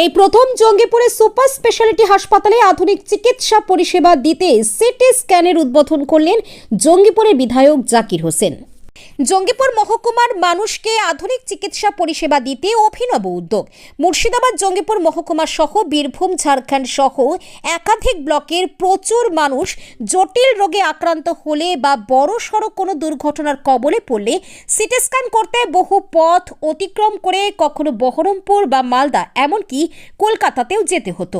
এই প্রথম জঙ্গিপুরে super speciality হাসপাতালে আধুনিক চিকিৎসা পরিষেবা দিতে সিটি স্ক্যানের উদ্বোধন করলেন জঙ্গিপুরের বিধায়ক জাকির হোসেন। জঙ্গিপুর মহকুমার মানুষকে আধুনিক চিকিৎসা পরিষেবা দিতে অভিনব উদ্যোগ। মুর্শিদাবাদ জঙ্গিপুর মহকুমা সহ বীরভূম, ঝাড়খণ্ড সহ একাধিক ব্লকের প্রচুর মানুষ জটিল রোগে আক্রান্ত হলে বা বড় সড়ো কোনো দুর্ঘটনার কবলে পড়লে সিটি স্ক্যান করতে বহু পথ অতিক্রম করে কখনো বহরমপুর বা মালদা, এমনকি কলকাতাতেও যেতে হতো।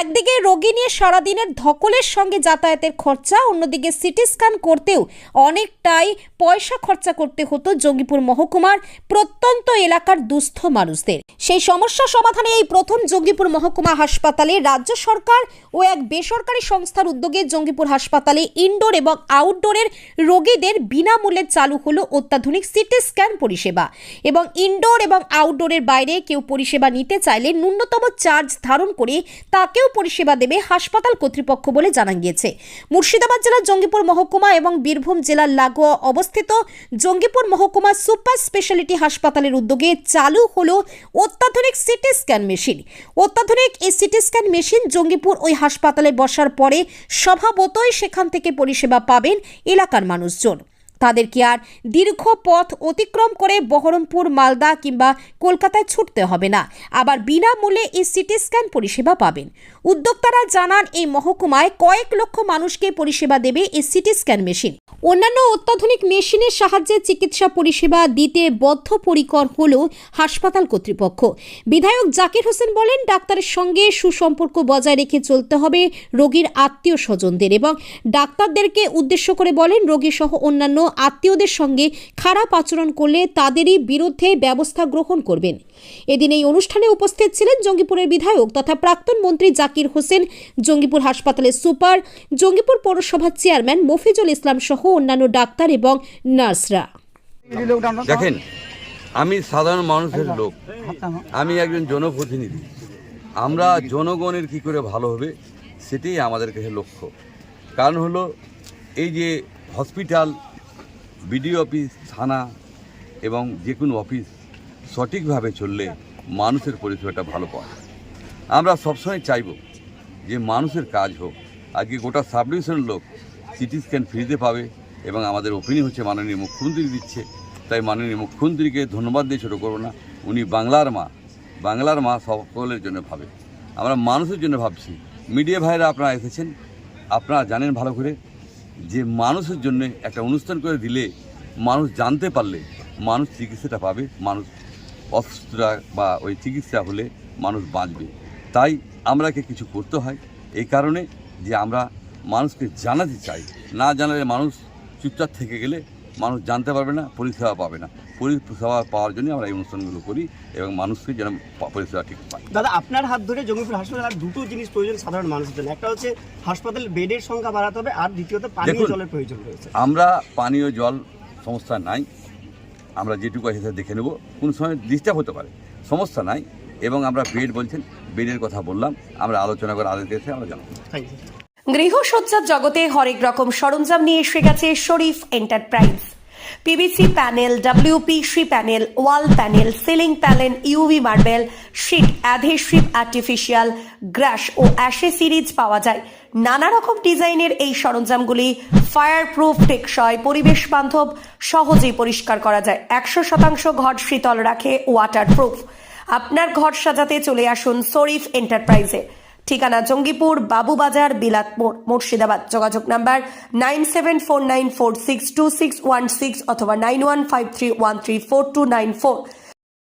একদিকে রোগী নিয়ে সারাদিনের ধকলের সঙ্গে যাতায়াতের খরচা, অন্যদিকে সিটি স্ক্যান করতেও অনেকটাই পয়সা খরচা করতে হতো জঙ্গিপুর মহকুমার প্রত্যন্ত এলাকার দুস্থ মানুষদের। সেই সমস্যা সমাধানে এই প্রথম জঙ্গিপুর মহকুমা হাসপাতালে রাজ্য সরকার ও এক বেসরকারি সংস্থার উদ্যোগে জঙ্গিপুর হাসপাতালে ইনডোর এবং আউটডোরের রোগীদের বিনামূল্যে চালু হলো অত্যাধুনিক সিটি স্ক্যান পরিষেবা এবং ইনডোর এবং আউটডোরের বাইরে কেউ পরিষেবা নিতে চাইলে ন্যূনতম চার্জ ধারণ করে তাকেও পরিষেবা দেবে হাসপাতাল কর্তৃপক্ষ বলে জানা গিয়েছে। মুর্শিদাবাদ জেলার জঙ্গিপুর মহকুমা এবং বীরভূম জেলার লাগোয়া অবস্থিত জঙ্গিপুর মহকুমা সুপার স্পেশালিটি হাসপাতালের উদ্যোগে চালু হলো অত্যাধুনিক সিটি স্ক্যান মেশিন। অত্যাধুনিক এই সিটি স্ক্যান মেশিন জঙ্গিপুর ওই হাসপাতালে বসার পরে স্বভাবতই সেখান থেকে পরিষেবা পাবেন এলাকার মানুষজন। তাদেরকে আর দীর্ঘ পথ অতিক্রম করে বহরমপুর, মালদা কিংবা কলকাতায় ছুটতে হবে না। আবার বিনামূল্যে এই সিটি স্ক্যান পরিষেবা পাবেন। উদ্যোক্তারা জানান, এই মহকুমায় কয়েক লক্ষ মানুষকে পরিষেবা দেবে এই সিটি স্ক্যান মেশিন। অন্যান্য অত্যাধুনিক মেশিনের সাহায্যে চিকিৎসা পরিষেবা দিতে বদ্ধপরিকর হল হাসপাতাল কর্তৃপক্ষ। বিধায়ক জাকির হোসেন বলেন, ডাক্তারের সঙ্গে সুসম্পর্ক বজায় রেখে চলতে হবে রোগীর আত্মীয় স্বজনদের এবং ডাক্তারদেরকে উদ্দেশ্য করে বলেন রোগী সহ অন্যান্য আত্মীয়দের সঙ্গে খারাপ আচরণ করলে তাদেরই বিরুদ্ধে ব্যবস্থা গ্রহণ করবেন। এদিন এই অনুষ্ঠানে উপস্থিত ছিলেন জঙ্গিপুরের বিধায়ক তথা প্রাক্তন মন্ত্রী জাকির হোসেন, জঙ্গিপুর হাসপাতালের সুপার, জঙ্গিপুর পৌরসভার চেয়ারম্যান মফিজুল ইসলাম সহ অন্যান্য ডাক্তার এবং নার্সরা। দেখেন, আমি সাধারণ মানুষের লোক। আমি একজন জনপ্রতিনিধি। আমরা জনগণের কি করে ভালো হবে সেটাই আমাদের কাছে লক্ষ্য। কারণ হলো, এই যে হসপিটাল বিডিও অফিস, থানা এবং যে কোনো অফিস সঠিকভাবে চললে মানুষের পরিষেবাটা ভালো পায় আমরা সবসময় চাইব যে মানুষের কাজ হোক। আজকে গোটা সাব ডিভিশনের লোক সিটি স্ক্যান ফ্রিতে পাবে এবং আমাদের ওপিনিয়ন হচ্ছে মাননীয় মুখ্যমন্ত্রী দিচ্ছে। তাই মাননীয় মুখ্যমন্ত্রীকে ধন্যবাদ দিয়ে ছোটো করব না। উনি বাংলার মা। বাংলার মা সকলের জন্য ভাবে। আমরা মানুষের জন্য ভাবছি। মিডিয়া ভাইরা আপনারা এসেছেন। আপনারা জানেন ভালো করে। যে মানুষের জন্য একটা অনুষ্ঠান করে দিলে মানুষ জানতে পারলে, মানুষ চিকিৎসাটা পাবে, মানুষ অসুস্থতা বা ওই চিকিৎসা হলে মানুষ বাঁচবে। তাই আমরাকে কিছু করতে হয়। এই কারণে যে আমরা মানুষকে জানাতে চাই। না জানালে মানুষ চুপচাপ থেকে গেলে মানুষ জানতে পারবে না পরিষেবা পাবে না। পরিষেবা পাওয়ার জন্য আমরা এই অনুষ্ঠানগুলো করি এবং মানুষকে যেন পরিষেবা ঠিক পায়। দাদা আপনার হাত ধরে জঙ্গিপুর হাসপাতাল আর দুটো জিনিস প্রয়োজন সাধারণ মানুষের জন্য। একটা হচ্ছে হাসপাতাল বেডের সংখ্যা বাড়াতে হবে আর দ্বিতীয়ত পানীয় জলের প্রয়োজন রয়েছে। আমরা পানীয় জল সমস্যা নাই আমরা যেটুকু আছে সেটা দেখে নেব। কোন সময় ডিস্টার্ব হতে পারে সমস্যা নাই। এবং আমরা বেড বলছেন বেডের কথা বললাম আমরা আলোচনা করে আদেশ এসে আমরা জানাব। থ্যাংক ইউ গৃহসজ্জার জগতে হরেক রকম সরঞ্জাম নিয়ে এসে গেছে Sharif enterprise. PVC panel, WP WPC panel, wall panel, ceiling panel, UV marble, sheet, adhesive, artificial, grass ও অ্যাশে সিরিজ পাওয়া যায়। নানা রকম ডিজাইনের এই সরঞ্জামগুলি ফায়ার প্রুফ টেকসই, পরিবেশ বান্ধব, সহজেই পরিষ্কার করা যায়। একশো শতাংশ ঘর শীতল রাখে ওয়াটার প্রুফ আপনার ঘর সাজাতে চলে আসুন শরীফ এন্টারপ্রাইজে। ঠিকানা জঙ্গিপুর, বাবুবাজার, বিলাতপুর। মুর্শিদাবাদ, যোগাযোগ number nine seven four nine four six two six one six অথবা nine one five three one three four two nine four.